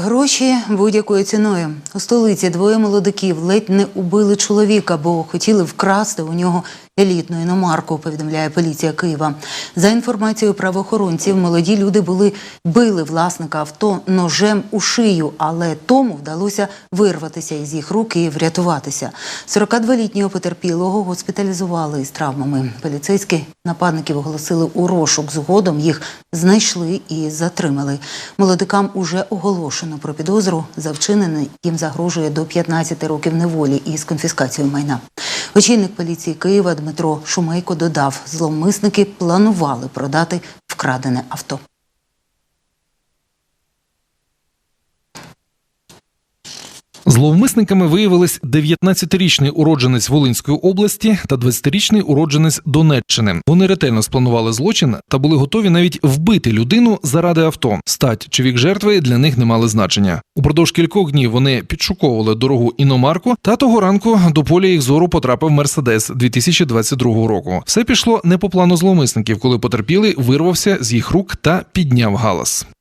Гроші будь-якою ціною. У столиці двоє молодиків ледь не убили чоловіка, бо хотіли вкрасти у нього елітну іномарку, повідомляє поліція Києва. За інформацією правоохоронців, молоді люди були били власника авто ножем у шию, але тому вдалося вирватися із їх рук і врятуватися. 42-літнього потерпілого госпіталізували із травмами. Поліцейські нападників оголосили у розшук. Згодом їх знайшли і затримали. Молодикам уже оголошено про підозру. За вчинене їм загрожує до 15 років неволі із конфіскацією майна. Очільник поліції Києва Дмитро Шумейко додав, зловмисники планували продати вкрадене авто. Зловмисниками виявились 19-річний уродженець Волинської області та 20-річний уродженець Донеччини. Вони ретельно спланували злочин та були готові навіть вбити людину заради авто. Стать чи вік жертви для них не мали значення. Упродовж кількох днів вони підшуковували дорогу іномарку, та того ранку до поля їх зору потрапив Мерседес 2022 року. Все пішло не по плану зловмисників, коли потерпілий вирвався з їх рук та підняв галас.